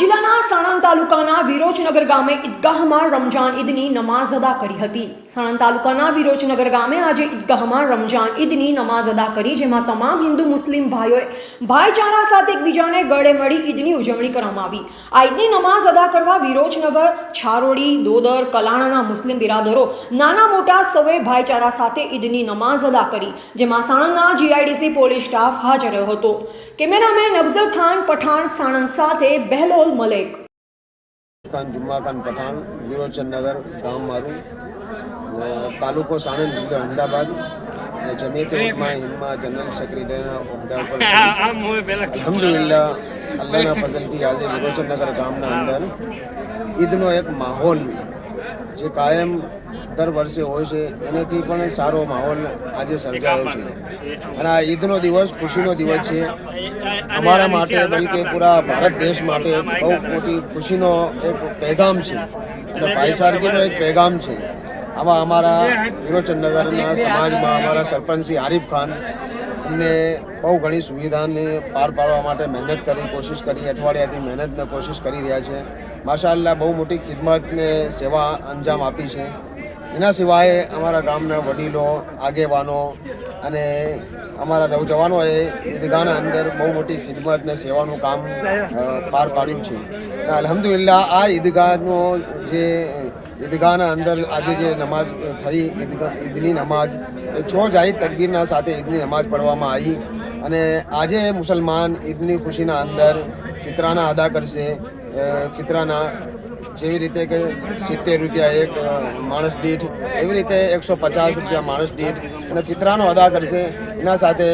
જિલ્લાના સાણંદ તાલુકાના વિરોચનગર ગામે ઈદગાહમાં રમજાન ઈદની નમાઝ અદા કરી હતી. સાણંદ તાલુકાના વિરોચનગર ગામે આજે ઈદગાહમાં રમજાન ઈદની નમાઝ અદા કરી, જેમાં તમામ હિન્દુ મુસ્લિમ ભાઈઓએ ભાઈચારા સાથે એકબીજાને ગળે મળી ઈદની ઉજવણી કરવામાં આવી. આ ઈદની નમાઝ અદા કરવા વિરોચનગર, છારોડી, દોદર, કલાણાના મુસ્લિમ બિરાદરો નાના મોટા સૌએ ભાઈચારા સાથે ઈદની નમાઝ અદા કરી, જેમાં સાણંદના જીઆઈડીસી પોલીસ સ્ટાફ હાજર હતો. કેમેરામેન અફઝલ ખાન પઠાણ સાણંદ સાથે બહેલોલ મલેક. ખાન જુમ્મા ખાન પઠાણ વિરોચનનગર ગામ મારું. તાલુકો સાણંદ જિલ્લો અમદાવાદ. અને જમિયત ઉલમા હિન્દમાં જનરલ સેક્રેટરીના હોદ્દા પર અલહમદુલિલ્લા અલ્લાહના ફઝલથી આજે વિરોચનનગર ગામના અંદર ઈદનો એક માહોલ જે કાયમ દર વર્ષે હોય છે. એનાથી પણ સારો માહોલ આજે સર્જાયો છે. અને આ ઈદનો દિવસ ખુશીનો દિવસ છે. અમારા માટે બલકે પૂરા ભારત દેશ માટે બહુ મોટી ખુશીનો એક પેગામ છે. અને ભાઈચારગીનો એક પેગામ છે. આમાં અમારા વિરોચનનગરના સમાજમાં અમારા સરપંચ શ્રી આરિફ ખાન અમને બહુ ઘણી સુવિધાને પાર પાડવા માટે મહેનત કરી કોશિશ કરી અઠવાડિયાથી મહેનતને કોશિશ કરી રહ્યા છે. માશાઅલ્લાહ બહુ મોટી ખિદમતને સેવા અંજામ આપી છે. એના સિવાય અમારા ગામના વડીલો આગેવાનો અને અમારા નવજવાનોએ ઈદગાહના અંદર બહુ મોટી ખિદમત ને સેવાનું કામ પાર પાડ્યું છે. અલહમદુલિલ્લા આ ઈદગાહનો જે, ઈદગાહના અંદર આજે જે નમાઝ થઈ ઈદગાહ ઈદની નમાઝ છ જાહિદ તકબીરના સાથે ઈદની નમાઝ પઢવામાં આવી અને આજે મુસલમાન ઈદની ખુશીના અંદર ફિતરાના અદા કરશે. અ, ફિતરાના જેવી રીતે કે સિત્તેર રૂપિયા એક માણસ દીઠ એવી રીતે એકસો પચાસ રૂપિયા માણસ દીઠ. અને ફિતરાનો અદા કરશે એના સાથે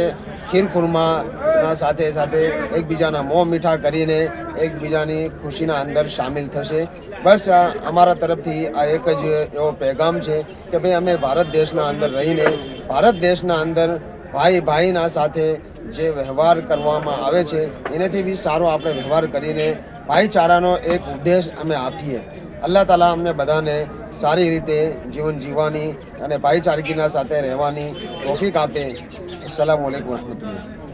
ખીર ખુરમાના સાથે સાથે એકબીજાના મોં મીઠા કરીને એકબીજાની ખુશીના અંદર સામેલ થશે. બસ અમારા તરફથી આ એક જ એવો પેગામ છે કે ભાઈ અમે ભારત દેશના અંદર રહીને ભારત દેશના અંદર ભાઈ ભાઈના સાથે જે વ્યવહાર કરવામાં આવે છે એનાથી બી સારો આપણે વ્યવહાર કરીને ભાઈચારાનો એક ઉદ્દેશ અમે આપીએ. અલ્લાહ તાલા અમને બધાને સારી રીતે જીવન જીવવાની અને ભાઈચારગીના સાથે રહેવાની તોફીક આપે. અસલામ વાલેકુમ વરહમતુલ્લાહ.